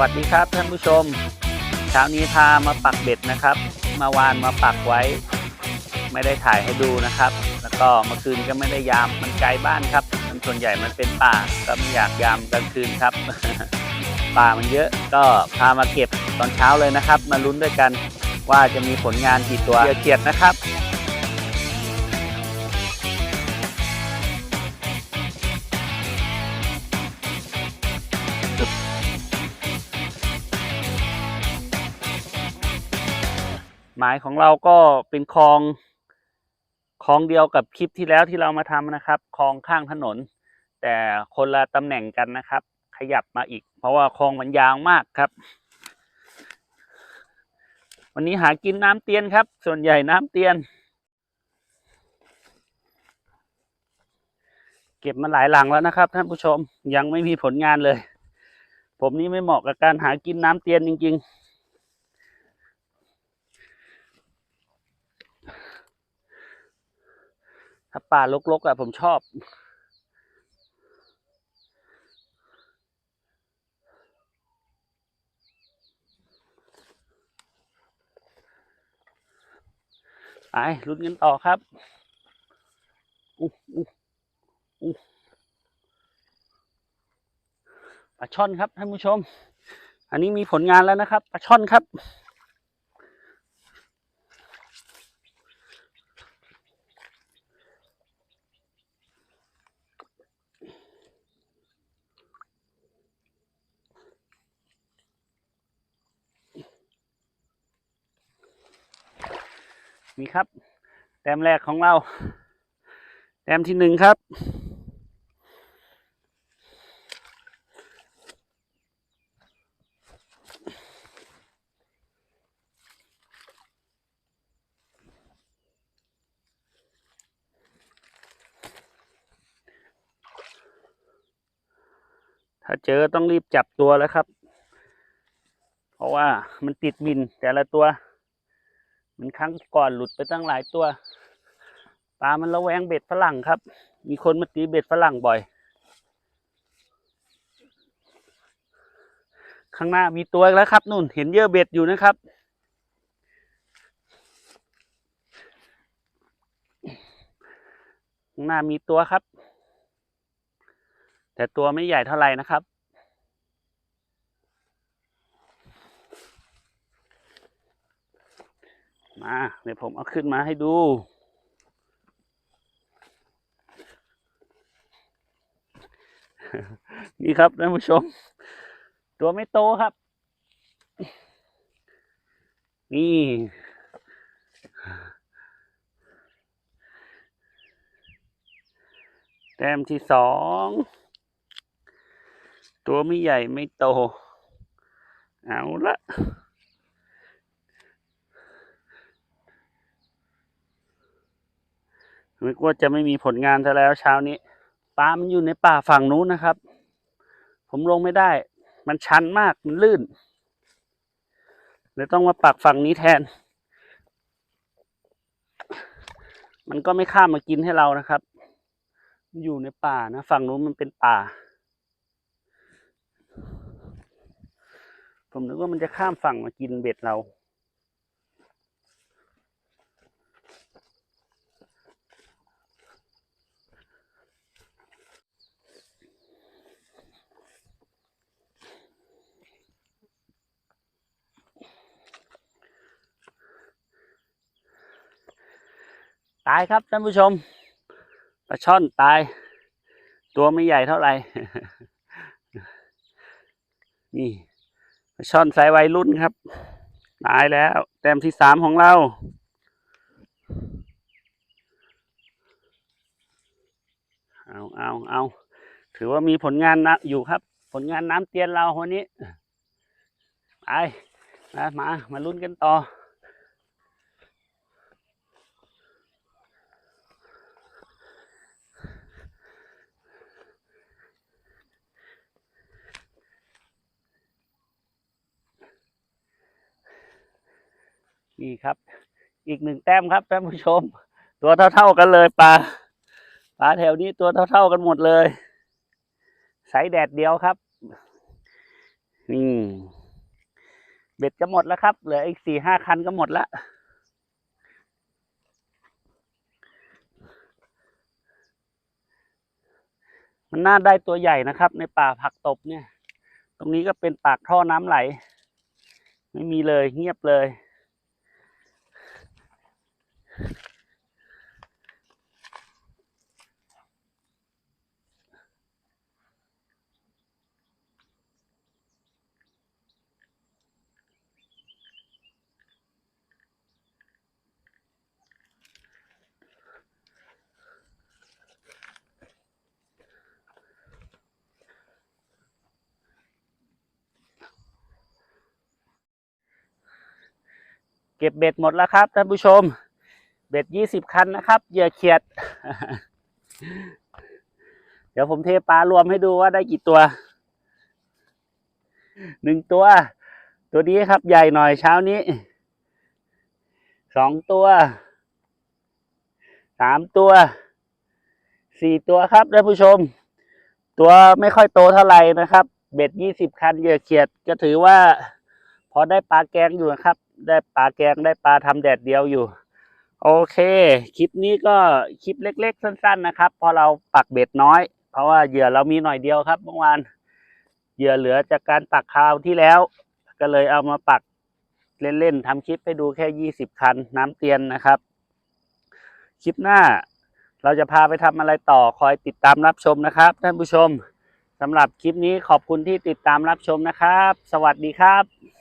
วัสดีครับท่านผู้ชม เช้านี้พามาปักเบ็ดนะครับมาวานมาปักไว้ ไม่ได้ถ่ายให้ดูนะครับ แล้วก็เมื่อคืนก็ไม่ได้ยามมันไกลบ้านครับ มันส่วนใหญ่มันเป็นป่าก็ไม่อยากยามกลางคืนครับ ป่ามันเยอะก็พามาเก็บตอนเช้าเลยนะครับ มาลุ้นด้วยกันว่าจะมีผลงานกี่ตัวเกียรตินะครับ หมายของเราก็เป็นคลองคลองเดียวกับคลิปที่แล้วที่เรามาทำนะครับคลองข้างถนน แต่คนละตำแหน่งกันนะครับ ขยับมาอีก เพราะว่าคลองมันยาวมากครับ วันนี้หากินน้ำเตียนครับ ส่วนใหญ่น้ำเตียน เก็บมาหลายหลังแล้วนะครับ ท่านผู้ชมยังไม่มีผลงานเลย ผมนี่ไม่เหมาะกับการหากินน้ำเตียนจริง ๆ ถ้าป่ารกๆอะผมชอบ ไปลุ้นกันต่อครับอู้อู้อู้ปลาช่อนครับท่านผู้ชม อันนี้มีผลงานแล้วนะครับปลาช่อนครับ นี่ครับ แต้มแรกของเรา แต้มที่หนึ่งครับ ถ้าเจอต้องรีบจับตัวแล้วครับ เพราะว่ามันติดบินแต่ละตัว มันครั้งก่อนหลุดไปตั้งหลายตัว ปลามันระแวงเบ็ดฝรั่งครับ มีคนมาตีเบ็ดฝรั่งบ่อย ข้างหน้ามีตัวแล้วครับนู่นเห็นเยอะเบ็ดอยู่นะครับข้างหน้ามีตัวครับ แต่ตัวไม่ใหญ่เท่าไหร่นะครับ มาเดี๋ยวผมเอาขึ้นมาให้ดูนี่ครับท่านผู้ชม ตัวไม่โตครับ นี่ แต้มที่สอง ตัวไม่ใหญ่ไม่โต เอาละ นึกว่าจะไม่มีผลงานซะแล้วเช้านี้ปลามันอยู่ในป่าฝั่งนู้นนะครับ ผมลงไม่ได้ มันชันมากมันลื่นเลยต้องมาปักฝั่งนี้แทน มันก็ไม่ข้ามมากินให้เรานะครับ อยู่ในป่านะฝั่งนู้นมันเป็นป่า ผมนึกว่ามันจะข้ามฝั่งมากินเบ็ดเรา ตายครับท่านผู้ชมปลาช่อนตาย ตัวไม่ใหญ่เท่าไหร่ นี่ปลาช่อนสายวัยรุ่นครับ ตายแล้วแต้มที่สามของเราเอาเอาเอาถือว่ามีผลงานนะอยู่ครับ ผลงานน้ำเตียนเราวันนี้ ไป มา มา มาลุ้นกันต่อ นี่ครับ อีกหนึ่งแต้มครับท่านผู้ชม ตัวเท่า ๆกันเลยปลาปลาแถวนี้ตัวเท่า ๆกันหมดเลยใสแดดเดียวครับอืมเบ็ดจะหมดแล้วครับ เหลืออีกสี่ห้าคันก็หมดละมันน่าได้ตัวใหญ่นะครับ ในป่าผักตบเนี่ย ตรงนี้ก็เป็นปากท่อน้ำไหล ไม่มีเลยเงียบเลย เก็บเบ็ดหมดแล้วครับท่านผู้ชม เบ็ดยี่สิบคันนะครับเหยื่อเขียด เดี๋ยวผมเทปลารวมให้ดูว่าได้กี่ตัว หนึ่งตัว ตัวนี้ครับใหญ่หน่อยเช้านี้ สองตัว สามตัว สี่ตัวครับท่านผู้ชม ตัวไม่ค่อยโตเท่าไหร่นะครับ เบ็ดยี่สิบคันเหยื่อเขียดก็ถือว่า พอได้ปลาแกงอยู่นะครับ ได้ปลาแกงได้ปลาทำแดดเดียวอยู่ โอเค คลิปนี้ก็คลิปเล็ก ๆ สั้น ๆ นะครับพราะเราปักเบ็ดน้อย เพราะว่าเหยื่อเรามีหน่อยเดียวครับเมื่อวานเหยื่อเหลือจากการปักคราวที่แล้ว ก็เลยเอามาปักเล่น ๆทำคลิปให้ดูแค่ยี่สิบคันน้ำเตียนนะครับ คลิปหน้าเราจะพาไปทำอะไรต่อคอยติดตามรับชมนะครับท่านผู้ชมสำหรับคลิปนี้ขอบคุณที่ติดตามรับชมนะครับ สวัสดีครับ